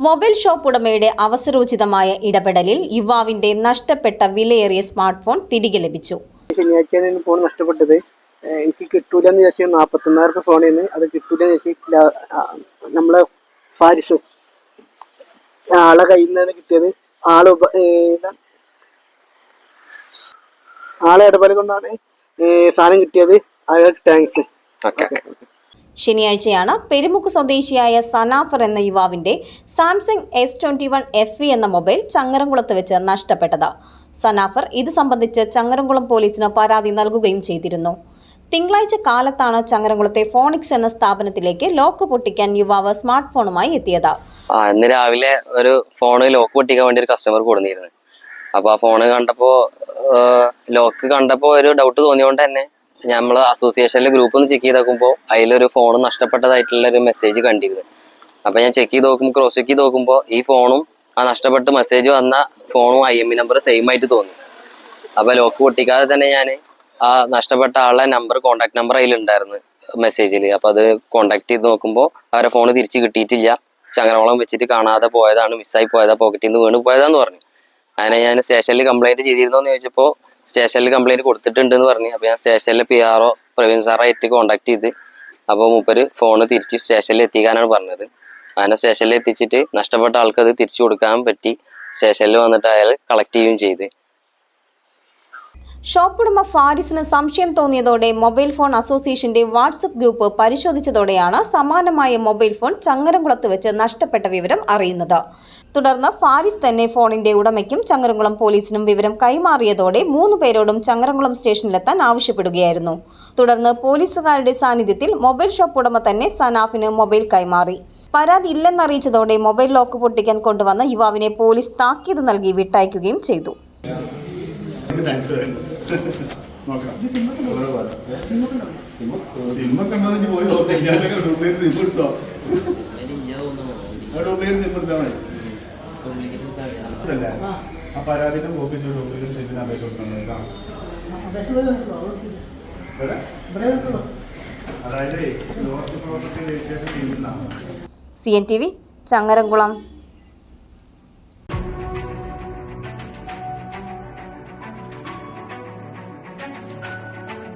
Mobile shop ഉടമയുടെ അവസരോചിതമായ ഇടപെടലിൽ യുവാവിന്റെ നഷ്ടപ്പെട്ട വിലയേറിയ സ്മാർട്ട് ഫോൺ തിരികെ ലഭിച്ചു. ശനിയാഴ്ചയാണ് ഫോൺ നഷ്ടപ്പെട്ടത്. എനിക്ക് കിട്ടൂലെന്ന് വിചാരിച്ചു നാൽപ്പത്തൊന്നായിരം നിന്ന് അത് കിട്ടൂലെന്ന് വിചാരിച്ച് നമ്മളെ ഫാരിസ്. ആളെ കയ്യിൽ നിന്നാണ് കിട്ടിയത്. ആൾ ആളെ ഇടപെടൽ കൊണ്ടാണ് സാധനം കിട്ടിയത്. അയാൾക്ക് താങ്ക്സ് ശനിയാഴ്ചയാണ് പെരുമുക്ക് സ്വദേശിയായ സനാഫർ എന്ന യുവാവിന്റെ Samsung S twenty one F E എന്ന മൊബൈൽ ചങ്ങരംകുളത്ത് വെച്ച് നഷ്ടപ്പെട്ടത്. സനാഫർ ഇത് സംബന്ധിച്ച് ചങ്ങരംകുളം പോലീസിന് പരാതി നൽകുകയും ചെയ്തിരുന്നു. തിങ്കളാഴ്ച കാലത്താണ് ചങ്ങരംകുളത്തെ ഫോണിക്സ് എന്ന സ്ഥാപനത്തിലേക്ക് ലോക്ക് പൊട്ടിക്കാൻ യുവാവ് സ്മാർട്ട് ഫോണുമായി എത്തിയത്. ആ ഇന്ന് രാവിലെ ഒരു ഫോണ് ലോക്ക് പൊട്ടിക്കാൻ വേണ്ടി ഒരു കസ്റ്റമർ കൊടുന്നിരുന്നു. അപ്പൊ ആ ഫോണ് കണ്ടപ്പോ ലോക്ക് കണ്ടപ്പോ ഒരു ഡൗട്ട് തോന്നിയോണ്ട് തന്നെ നമ്മൾ അസോസിയേഷനിലെ ഗ്രൂപ്പ് ഒന്ന് ചെക്ക് ചെയ്ത് നോക്കുമ്പോൾ അതിലൊരു ഫോൺ നഷ്ടപ്പെട്ടതായിട്ടുള്ള ഒരു മെസ്സേജ് കണ്ടിരുന്നു. അപ്പൊ ഞാൻ ചെക്ക് ചെയ്ത് നോക്കുമ്പോൾ ക്രോസ് ചെക്ക് ചെയ്ത് നോക്കുമ്പോൾ ഈ ഫോണും ആ നഷ്ടപ്പെട്ട് മെസ്സേജ് വന്ന ഫോണും I M E number same ആയിട്ട് തോന്നി. അപ്പൊ ലോക്ക് പൊട്ടിക്കാതെ തന്നെ ഞാൻ ആ നഷ്ടപ്പെട്ട ആളെ നമ്പർ കോണ്ടാക്ട് നമ്പർ അതിലുണ്ടായിരുന്നു മെസ്സേജിൽ അപ്പൊ അത് കോണ്ടാക്ട് ചെയ്ത് നോക്കുമ്പോൾ അവരെ ഫോൺ തിരിച്ച് കിട്ടിയിട്ടില്ല. ചങ്ങരവളം വെച്ചിട്ട് കാണാതെ പോയതാണ് മിസ്സായി പോയതാ പോക്കറ്റിൽ നിന്ന് വീണ് പോയതാന്ന് പറഞ്ഞു. അങ്ങനെ ഞാൻ സ്റ്റേഷനിൽ കംപ്ലൈന്റ് ചെയ്തിരുന്നോ എന്ന് ചോദിച്ചപ്പോൾ സ്റ്റേഷനിൽ കംപ്ലൈന്റ് കൊടുത്തിട്ടുണ്ട് എന്ന് പറഞ്ഞു. അപ്പൊ ഞാൻ സ്റ്റേഷനിലെ പി ആർ ഒ പ്രവീൺ സാറായിട്ട് കോണ്ടാക്ട് ചെയ്ത് അപ്പോൾ മൂപ്പര് ഫോൺ തിരിച്ച് സ്റ്റേഷനിൽ എത്തിക്കാനാണ് പറഞ്ഞത്. അങ്ങനെ സ്റ്റേഷനിൽ എത്തിച്ചിട്ട് നഷ്ടപ്പെട്ട ആൾക്ക് അത് തിരിച്ചു കൊടുക്കാൻ പറ്റി. സ്റ്റേഷനിൽ വന്നിട്ട് അയാൾ കളക്ട് ചെയ്യുകയും ചെയ്ത്. ഷോപ്പ് ഉടമ ഫാരിസിന് സംശയം തോന്നിയതോടെ മൊബൈൽ ഫോൺ അസോസിയേഷന്റെ വാട്സപ്പ് ഗ്രൂപ്പ് പരിശോധിച്ചതോടെയാണ് സമാനമായ മൊബൈൽ ഫോൺ ചങ്ങരംകുളത്ത് വെച്ച് നഷ്ടപ്പെട്ട വിവരം അറിയുന്നത്. തുടർന്ന് ഫാരിസ് തന്നെ ഫോണിന്റെ ഉടമയ്ക്കും ചങ്ങരംകുളം പോലീസിനും വിവരം കൈമാറിയതോടെ മൂന്ന് പേരോടും ചങ്ങരംകുളം സ്റ്റേഷനിലെത്താൻ ആവശ്യപ്പെടുകയായിരുന്നു. തുടർന്ന് പോലീസുകാരുടെ സാന്നിധ്യത്തിൽ മൊബൈൽ ഷോപ്പ് ഉടമ തന്നെ സനാഫിന് മൊബൈൽ കൈമാറി. പരാതി ഇല്ലെന്നറിയിച്ചതോടെ മൊബൈൽ ലോക്ക് പൊട്ടിക്കാൻ കൊണ്ടുവന്ന യുവാവിനെ പോലീസ് താക്കീത് നൽകി വിട്ടയക്കുകയും ചെയ്തു. താങ്ക്സ് നോക്കാം. സിമ്മൊക്കെ ഉണ്ടോ പോയി നോക്കാം. ഞാനൊക്കെ ഡ്യൂപ്ലിക്കേറ്റ് സിം എടുത്തോ? ആ ഡ്യൂപ്ലിക്കേറ്റ് സിം എടുത്താൽ മതി. അല്ലേ ആ. പരാതിയുടെ കോപ്പി ഡ്യൂപ്ലിക്കേറ്റ് സിമ്മിന് അപേക്ഷ കൊടുക്കണം കേട്ടോ ഇവിടെ? അതായത് ലോസ്റ്റ് പ്രോപ്പർട്ടി രജിസ്ട്രേഷൻ ചെയ്യുന്നതാണ് C N T V Changaramkulam.